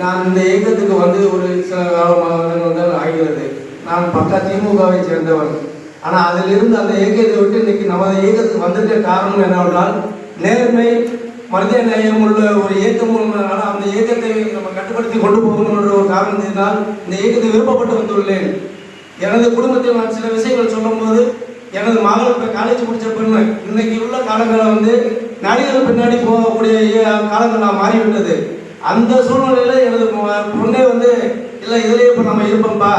நான் இந்த இயக்கத்துக்கு வந்து ஒரு சில காலமாக ஆகிறது நான் பக்கா திமுகவை சேர்ந்தவன். ஆனால் அதிலிருந்து அந்த இயக்கத்தை விட்டு இன்னைக்கு நமது இயக்கத்துக்கு வந்திருக்க காரணம் என்னவென்றால் நேர்மை மனித நேயம் உள்ள ஒரு இயக்கம் உள்ளதுனால அந்த இயக்கத்தை நம்ம கட்டுப்படுத்தி கொண்டு போகணுன்ற ஒரு காரணத்தினால் இந்த இயக்கத்தை விருப்பப்பட்டு வந்துள்ளேன். எனது குடும்பத்தில் நான் சில விஷயங்கள் சொல்லும்போது எனது மகள் இப்போ காலேஜ் முடிச்ச பெண்ணு இன்னைக்கு உள்ள காலங்களை வந்து நடிகர் பின்னாடி போகக்கூடிய காலங்கள் நான் மாறிவிட்டது. அந்த சூழ்நிலையில எனது பொண்ணே வந்து இல்லை இதுலயே இப்போ நம்ம இருப்போம்ப்பா.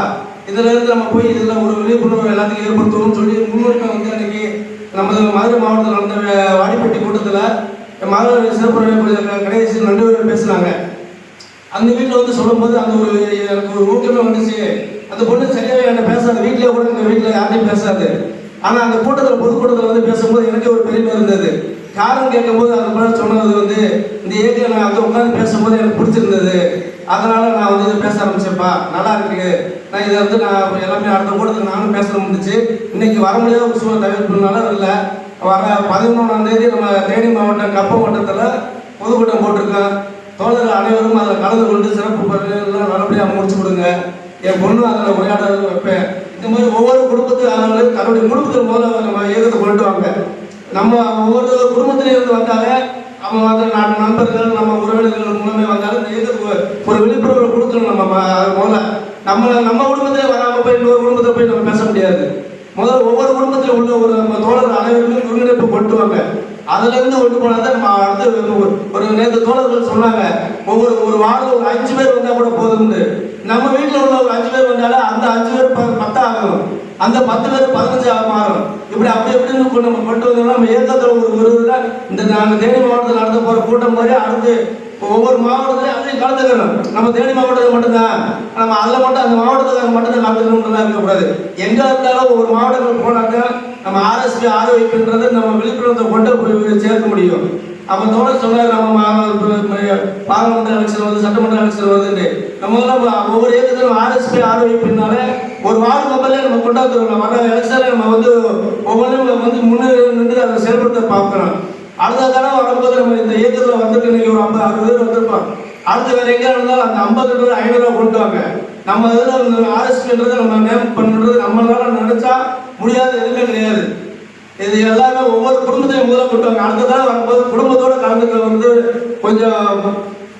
இதுல இருந்து நம்ம போய் இதுல ஒரு விழிப்புணர்வு எல்லாத்துக்கும் ஏற்படுத்தணும்னு சொல்லி முன்னோர்கள் வந்து அன்னைக்கு நமது மதுரை மாவட்டத்தில் நடந்த வாடிப்பட்டி கூட்டத்தில் மகளிர் சிறப்பு கணேசன் ரெண்டு பேரும் பேசுனாங்க. அந்த வீட்டில் வந்து சொல்லும்போது அந்த ஒரு எனக்கு ஒரு ஊக்கமே வந்துச்சு. அந்த பொண்ணு சரியாக என்ன பேசாது வீட்டிலே கூட எங்கள் வீட்டில் யார்ட்டையும் பேசாது. ஆனால் அந்த கூட்டத்தில் பொதுக்கூட்டத்தில் வந்து பேசும்போது எனக்கு ஒரு பெருமை இருந்தது. காரணம் கேட்கும்போது அந்த பொண்ணு சொன்னது வந்து இந்த ஏரியா நான் வந்து உட்காந்து பேசும்போது எனக்கு பிடிச்சிருந்தது. அதனால நான் வந்து இதை பேச ஆரம்பிச்சேப்பா நல்லா இருக்கு. நான் இதை வந்து நான் எல்லாமே அடுத்த கூட்டத்தில் நானும் பேச முடிஞ்சுச்சு இன்னைக்கு வர முடியாத ஒரு சூழ்நிலை தவிர்ப்புனால இல்லை வர பதினொன்றாம் தேதி நம்ம தேனி மாவட்டம் கப்ப வட்டத்தில் பொதுக்கூட்டம் போட்டிருக்கோம். தோழர்கள் அனைவரும் அதில் கலந்து கொண்டு சிறப்பு பண்ணி நல்லபடியாக முடிச்சு கொடுங்க. என் பொண்ணு அதில் உரையாட வைப்பேன். இந்த மாதிரி ஒவ்வொரு குடும்பத்துக்காரங்களும் தன்னுடைய குடும்பத்தில் முதல்ல நம்ம இயக்கத்தை கொண்டு வாங்க. நம்ம ஒவ்வொரு குடும்பத்திலிருந்து வந்தாலே அவங்க வந்து நான் நண்பர்கள் நம்ம உறவினர்கள் மூலமே வந்தாலும் இந்த ஒரு- விழிப்புணர்வு கொடுக்கணும் நம்ம முதல்ல. நம்ம நம்ம குடும்பத்திலே வராமல் போய் இன்னொரு குடும்பத்தில் போய் நம்ம பேச முடியாது. முதல்ல ஒவ்வொரு குடும்பத்தில் உள்ள ஒரு நம்ம தோழர்கள் அனைவருக்கும் ஒருங்கிணைப்பு கொண்டு வாங்க அதுல இருந்து தான் நம்ம அடுத்து ஒரு- ஒரு நேற்று தோழர்கள் சொன்னாங்க ஒவ்வொரு ஒரு வாரம் ஒரு அஞ்சு பேர் வந்தால் கூட போதும்னு. நம்ம வீட்டில் உள்ள ஒரு அஞ்சு பேர் வந்தாலும் அந்த அஞ்சு பேர் ப- பத்தா ஆகும் அந்த பத்து பேர் பதினஞ்சு மாறும் இப்படி அப்படி எப்படின்னு கொண்டு நம்ம கொண்டு வந்தோம்னா நம்ம ஏக்கத்தில் ஒரு விருதுல இந்த நாங்கள் தேனி மாவட்டத்தில் நடத்த போகிற கூட்டம் மாதிரி அடுத்து ஒவ்வொரு மாவட்டத்திலையும் அதையும் கலந்துக்கணும். நம்ம தேனி மாவட்டத்தில் மட்டும்தான். நம்ம அதில் மட்டும் அந்த மாவட்டத்துக்காக மட்டும்தான் கலந்துக்கணும்லாம் இருக்கக்கூடாது. எங்கே இருந்தாலும் ஒவ்வொரு மாவட்டங்கள் போனாக்க நம்ம ஆர்எஸ்பி ஆரோக்கியன்றது நம்ம விழிப்புணர்வை கொண்டு போய் சேர்க்க முடியும். அப்ப தோழர் சொன்னார் நம்ம பாராளுமன்ற எலெக்ஷன் வருது சட்டமன்ற எலெக்ஷன் வருதுன்னு நம்ம வந்து ஒவ்வொரு இயக்கத்திலும் ஆர்எஸ்பி ஆரோக்கியனாலே ஒரு வார்டு மெம்பர்லேயே நம்ம கொண்டாந்துருக்கோம் வர எலெக்ஷன்ல நம்ம வந்து ஒவ்வொன்றும் வந்து முன்னேறி நின்று அதை செயல்படுத்த பார்க்கணும். அடுத்த தடவை வரும்போது நம்ம இந்த இயக்கத்தில் வந்துட்டு இன்னைக்கு ஒரு ஐம்பது அறுபது பேர் வந்திருப்போம் அடுத்து வேற எங்க இருந்தாலும் அந்த ஐம்பது பேர் ஐநூறு ரூபா கொண்டு வாங்க நம்ம இதில் ஆர்எஸ்பின்றது நம்ம நேம் பண்ணுறது நம்மளால நினைச்சா முடியாத எதுவுமே கிடையாது. இது எல்லாமே ஒவ்வொரு குடும்பத்தையும் முதல்ல கொண்டு வாங்க. அடுத்த தடவை வரும்போது குடும்பத்தோட கலந்துக்க வந்து கொஞ்சம்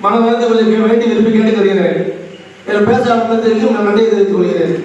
மன வந்து கொஞ்சம் வேண்டி விரும்பி கேட்டுக்கொள்கிறேன். இதில் பேச ஆரம்பத்தில் நான் நன்றி தெரிவித்துக் கொள்கிறேன்.